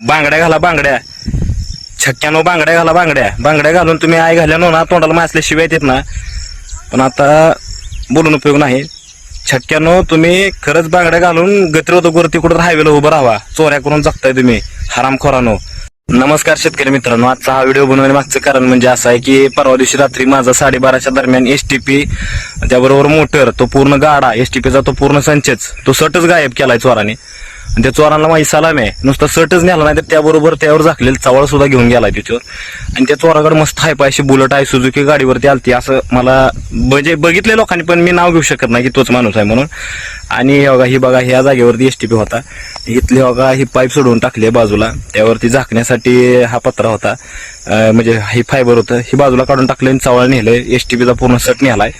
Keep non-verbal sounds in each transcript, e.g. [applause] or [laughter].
बांगड्या घाला बांगड्या. छक्क्यानो बांगड्या घाला बांगड्या. बांगड्या घालून तुम्ही आई घाल्यानो ना तोंडाला मासल्याशिवाय देत येत ना. पण आता बोलून उपयोग नाही. छक्क्यानो तुम्ही खरंच बांगड्या घालून गतिरोधकवरती कुठं हायवेला उभं राहावा. चोऱ्या करून जगताय तुम्ही हरामखोरानो. नमस्कार शेतकरी मित्रांनो आजचा हा व्हिडिओ बनवण्या मागचं कारण म्हणजे असं आहे की परवा दिवशी रात्री माझा साडेबाराच्या दरम्यान एस टी पी त्याबरोबर मोटर तो पूर्ण गाडा एस टी पीचा तो पूर्ण संचच तो सटच गायब केलाय चोराने. आणि त्या चोरांना माहिती सलाम आहे. नुसतं सटच नेला नाही तर त्याबरोबर त्यावर झाकलेलं चवळ सुद्धा घेऊन गेला त्याच्यावर आणि त्या चोराकडे मस्त हाय पायशी बुलट आहे सुझुकी गाडीवरती आलती. असं मला म्हणजे बघितले लोकांनी पण मी नाव घेऊ शकत नाही की तोच माणूस आहे म्हणून. आणि बघा ही बघा ह्या जागेवरती एस टी पी होता. इथली बघा ही पाईप सोडून टाकली आहे बाजूला. त्यावरती झाकण्यासाठी हा पत्रा होता. म्हणजे ही फायबर होतं. ही बाजूला काढून टाकलं आणि चवळ नेलं एस टी पीचा पूर्ण सट नेलाय.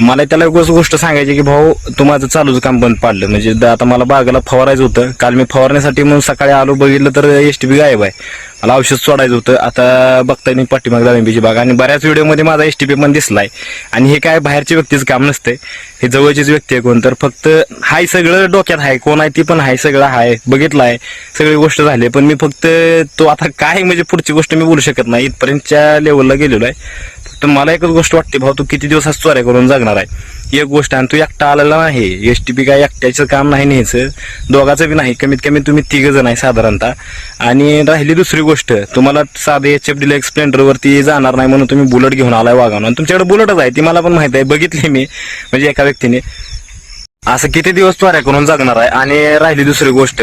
मला त्याला एक गोष्ट सांगायची की भाऊ तू माझं चालूच काम बंद पाडलं. म्हणजे द- आता मला बागाला फवारायचं होतं. काल मी फवारण्यासाठी म्हणून सकाळी आलो बघितलं तर एस टी बी गायब आहे. मला औषध सोडायचं होतं. आता बघताय मी पाठीमाग डाळिंबीची बाग. आणि बऱ्याच व्हिडिओमध्ये माझा एस टी पी पण दिसलाय. आणि हे काय बाहेरच्या व्यक्तीचं काम नसतंय. हे जवळचीच व्यक्ती आहे कोण. तर फक्त हाय सगळं डोक्यात आहे कोण आहे ती पण हाय सगळं हाय. बघितलं आहे सगळी गोष्ट झाली. पण मी फक्त तो आता काय म्हणजे पुढची गोष्ट मी बोलू शकत नाही. इथपर्यंतच्या लेवलला गेलेलो आहे. फक्त मला एकच गोष्ट वाटते भाऊ तू किती दिवस चोऱ्या करून जगणार आहे? एक गोष्ट आणि तू एकटा आलेला नाही. एस टी पी काय एकट्याचं काम नाही न्यायचं. दोघाचं बी नाही. कमीत कमी तुम्ही तिघ जण आहे साधारणतः. आणि राहिली दुसरी गोष्ट. तुम्हाला साधे एच एफ डीला एक्सप्लेंडरवरती जाणार नाही म्हणून तुम्ही बुलेट घेऊन आलाय वागावून आणि तुमच्याकडे बुलेटच आहे. ती मला पण माहीत आहे. बघितली मी. म्हणजे एका व्यक्तीने. असं किती दिवस चोऱ्या करून जगणार आहे. आणि राहिली दुसरी गोष्ट.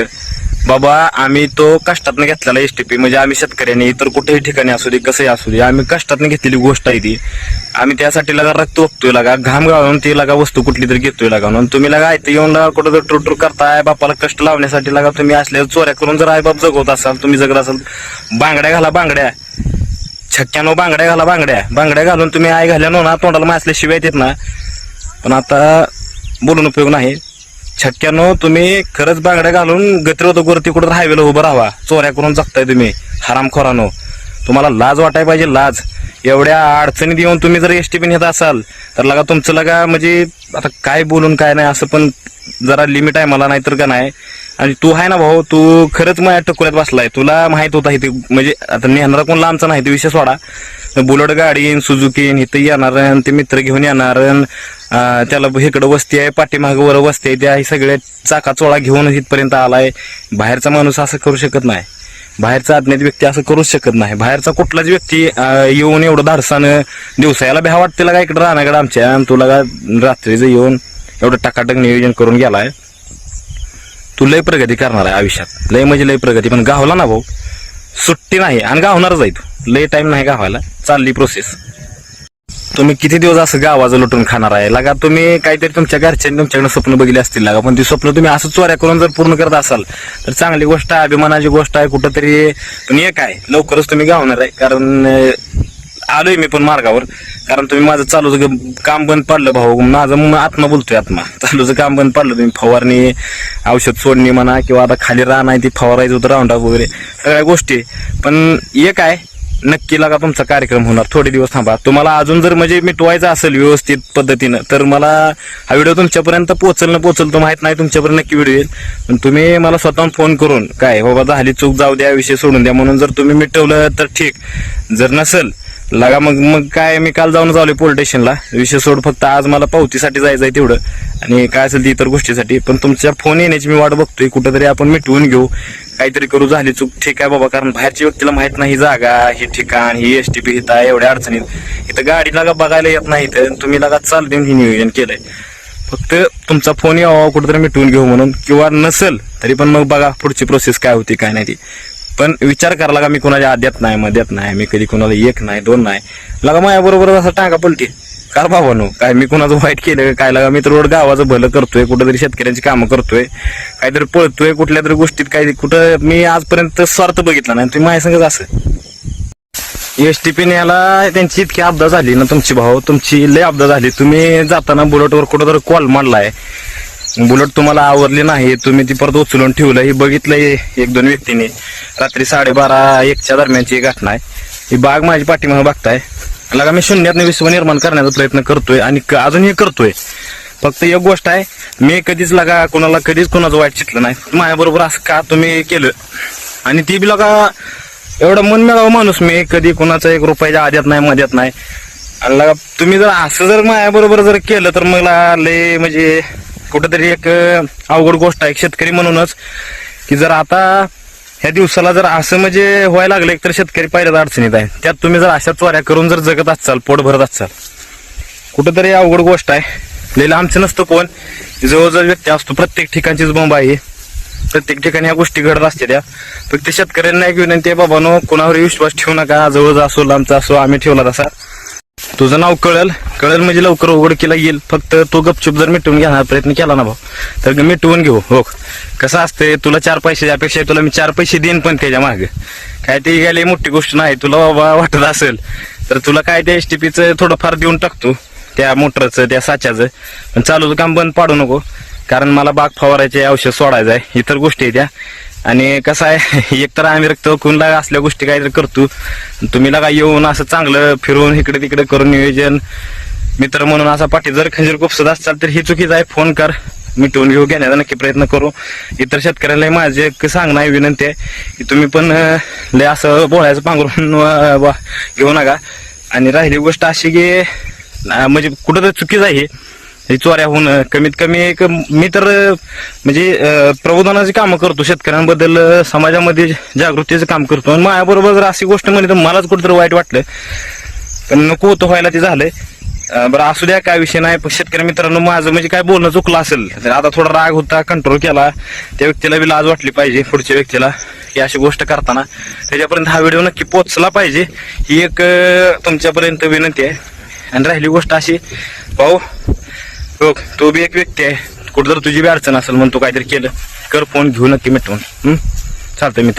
बाबा आम्ही तो कष्टातनं घेतलेला एस टी पी म्हणजे आम्ही शेतकऱ्यांनी इतर कुठेही ठिकाणी असू दे कसंही असू दे आम्ही कष्टातनं घेतलेली गोष्ट आहे ती. आम्ही त्यासाठी लगा रक्त ओपतोय लगा घाम गाळून ती लगा वस्तू कुठली तरी घेतोय लगा. म्हणून तुम्ही लगा इथे येऊन लगा कुठं जर टूर करताय बापाला कष्ट लावण्यासाठी लगा तुम्ही असल्या चोऱ्या करून जर आई बाप जगवत असाल तुम्ही जगत असाल बांगड्या घाला बांगड्या. छक्क्यानो बांगड्या घाला बांगड्या. बांगड्या घालून तुम्ही आई घाल्यानो ना तोंडाला मासल्या शिवाय येत ना. पण आता बोलून उपयोग नाही. छटक्यानो तुम्ही खरंच बांगड्या घालून गतिरोधकवरती कुठं हायवेला उभं राहावा. चोऱ्या करून जगताय तुम्ही हरामखोरानो. तुम्हाला लाज वाटाय पाहिजे लाज. एवढ्या अडचणीत येऊन तुम्ही जर एस टी पी नेत असाल तर लगा तुमचं लगा म्हणजे आता काय बोलून काय नाही असं पण जरा लिमिट आहे मला नाहीतर का नाही. आणि तू आहे ना भाऊ तू खरंच माझ्या टकोऱ्यात बसलाय. तुला माहीत होता इथे म्हणजे आता नेहणार कोण लांबचा नाही ते विषय सोडा. बुलट गाडी सुजुकीन इथं येणार आणि ते मित्र घेऊन येणार त्याला इकडं वस्ती आहे पाठीमागवर वस्ती आहे त्या हे सगळ्या चाका चोळा घेऊन इथपर्यंत आलाय. बाहेरचा माणूस असं करू शकत नाही. बाहेरचा अज्ञात व्यक्ती असं करूच शकत नाही. बाहेरचा कुठलाच व्यक्ती येऊन एवढं धाडसानं दिवसाला भ्या वाटते का इकडं राहण्याकडे आमच्या. आणि तुला का रात्रीचं येऊन एवढं टकाटक नियोजन करून गेलाय. तू लय प्रगती करणार आहे आयुष्यात. लय म्हणजे लय प्रगती. पण गावला ना भाऊ सुट्टी नाही. आणि गावणारच आहे तू. लय टाईम नाही गावायला चालली प्रोसेस तुम्ही किती दिवस असं गावाचं लुटून खाणार आहे? लगा तुम्ही काहीतरी तुमच्या घरच्यांनी तुमच्याकडे स्वप्न बघितले असतील लागा पण ती स्वप्न तुम्ही असं चोऱ्या करून जर पूर्ण करत असाल तर चांगली गोष्ट आहे अभिमानाची गोष्ट आहे कुठंतरी पण एक आहे लवकरच तुम्ही गावणार आहे कारण आलोय मी पण मार्गावर कारण तुम्ही माझं चालूचं काम बंद पडलं भाऊ माझं आत्मा बोलतोय आत्मा. चालूचं काम बंद पडलं तुम्ही फवारणी औषध सोडणी म्हणा किंवा आता खाली राहणार ती फवारायचं होतं राऊंड वगैरे सगळ्या गोष्टी. पण एक आहे नक्की लागा तुमचा कार्यक्रम होणार. थोडे दिवस थांबा. तुम्हाला अजून जर म्हणजे मिटवायचं असेल व्यवस्थित पद्धतीनं तर मला हा व्हिडिओ तुमच्यापर्यंत पोचल न पोचल तर माहीत नाही तुमच्यापर्यंत नक्की व्हिडिओ येईल. पण तुम्ही मला स्वतःहून फोन करून काय बाबा झाली चूक जाऊ द्या विषय सोडून द्या म्हणून जर तुम्ही मिटवलं तर ठीक. जर नसेल लगा मग मग काय मी काल जाऊन आलोय पोलीस स्टेशनला. विषय सोड फक्त आज मला पावतीसाठी जायचं आहे तेवढं. आणि काय असेल ती इतर गोष्टीसाठी. पण तुमच्या फोन येण्याची मी वाट बघतोय. कुठंतरी आपण मिटवून घेऊ. काहीतरी करू झाली चूक. ठीक आहे बाबा कारण बाहेरच्या व्यक्तीला माहीत नाही जागा हे ठिकाण ही एस टी पी हिता आहे एवढ्या अडचणीत. इथं गाडी लागा बघायला येत नाही तर तुम्ही लागा चाल देऊन हे नियोजन केलंय. फक्त तुमचा फोन यावा कुठेतरी मिटवून घेऊ म्हणून. किंवा नसेल तरी पण मग बघा पुढची प्रोसेस काय होती काय नाही ती. पण विचार करा लागा मी कोणाच्या आद्यात नाही मध्यात नाही मी कधी कोणाला एक नाही दोन नाही. लागा माझ्याबरोबर असा टांगा पलटी. कार बाबानो काय मी कुणाचं वाईट केलं काय लागा मी तर रोड गावाचं भलं करतोय कुठेतरी शेतकऱ्यांची कामं करतोय. काहीतरी पळतोय कुठल्या तरी गोष्टीत काही कुठं मी आजपर्यंत स्वार्थ बघितला नाही. तुम्ही माझ्या संगत असं. एस टी पी न्यायला त्यांची इतकी अपदा झाली ना तुमची भाऊ. तुमची लय अपदा झाली. तुम्ही जाताना बुलेटवर कुठं तर कॉल मांडलाय बुलेट तुम्हाला आवरली नाही. तुम्ही ती परत उचलून ठेवलं. हे बघितलंय एक दोन व्यक्तीने. रात्री साडेबारा एकच्या दरम्यानची घटना आहे. ही बाग माझी पाठीमागे बघताय लगा मी शून्यातनं विश्व निर्माण करण्याचा प्रयत्न करतोय आणि क- अजूनही करतोय. फक्त एक गोष्ट आहे मी कधीच लगा कोणाला कधीच कोणाचं वाईट चिटलं नाही. माझ्याबरोबर असं का तुम्ही केलं? आणि ती बी लगा एवढा मन मिळावं माणूस मी कधी कोणाचा एक रुपयाच्या आद्यात नाही मध्यात नाही. आणि लगा तुम्ही जर असं जर माझ्याबरोबर जर केलं तर मला लय म्हणजे कुठंतरी एक अवघड गोष्ट आहे शेतकरी म्हणूनच की जर आता ह्या दिवसाला जर असं म्हणजे व्हायला लागलं तर शेतकरी पहिल्याच अडचणीत आहे. त्यात तुम्ही जर अशा चोऱ्या करून जर जगत असाल पोट भरत असाल कुठंतरी अवघड गोष्ट आहे. लिहिलं आमचं नसतं कोण जवळजवळ व्यक्ती असतो प्रत्येक ठिकाणचीच बोंब आहे. प्रत्येक ठिकाणी ह्या गोष्टी घडत असते त्या फक्त शेतकऱ्यांना एक विनंती आहे बाबानो कोणावर विश्वास ठेवू नका. जवळजवळ असो लांबचा असो आम्ही ठेवला तसा तुझं नाव कळल? कळल म्हणजे लवकर उघडकीला येईल. फक्त तो गपचूप जर मिटवून घ्यायला प्रयत्न केला ना भाऊ. तर मिटवून घेऊ. हो. कसं असते तुला चार पैसे अपेक्षा तुला मी चार पैसे देईन पण त्याच्यामागे. काय ते गेले मोठी गोष्ट नाही. तुला बाबा वाटत असेल तर तुला काय त्या एस टी पीचं थोडंफार देऊन टाकतो त्या मोटरचं त्या साच्याचं. पण चालूचं काम बंद पाडू नको. कारण मला बाग फवारायचे औषध सोडायचं आहे. इतर गोष्टी आहे त्या. आणि कसं आहे [laughs] एकतर आम्ही रक्त कुणला असल्या गोष्टी काहीतरी करतो. तुम्ही लगा येऊन असं चांगलं फिरून इकडे तिकडे करून नियोजन. मित्र म्हणून असा पाठी जर खंजीर खुपसत असाल तर ही चुकीच आहे फोन कर. मिटवून घेऊ घेण्याचा नक्की प्रयत्न करू. इतर शेतकऱ्यांना माझे एक सांगणं आहे विनंती आहे की तुम्ही पण लय असं बोळायचं पांघरून घेऊ नका. आणि राहिली गोष्ट अशी की म्हणजे कुठं चुकीच आहे ही. चोऱ्या होणं कमीत कमी एक मी तर म्हणजे प्रबोधनाची कामं करतो शेतकऱ्यांबद्दल समाजामध्ये जागृतीचं काम करतो. आणि माझ्याबरोबर जर अशी गोष्ट म्हणली तर मलाच कुठंतरी वाईट वाटलं. पण नको होतं व्हायला ते झालंय. बरं असू द्या काय विषय नाही पण शेतकरी मित्रांनो माझं म्हणजे काय बोलणं चुकलं असेल तर आता थोडा राग होता कंट्रोल केला. त्या व्यक्तीला बी लाज वाटली पाहिजे पुढच्या व्यक्तीला ही अशी गोष्ट करताना. त्याच्यापर्यंत हा व्हिडिओ नक्की पोचला पाहिजे ही एक तुमच्यापर्यंत विनंती आहे. आणि राहिली गोष्ट अशी भाऊ हो तो बी एक व्यक्ती आहे. कुठं जर तुझी बी अडचण असेल म्हणून तू काहीतरी केलं कर फोन घेऊ नक्की मिटवून चालतंय मित्रा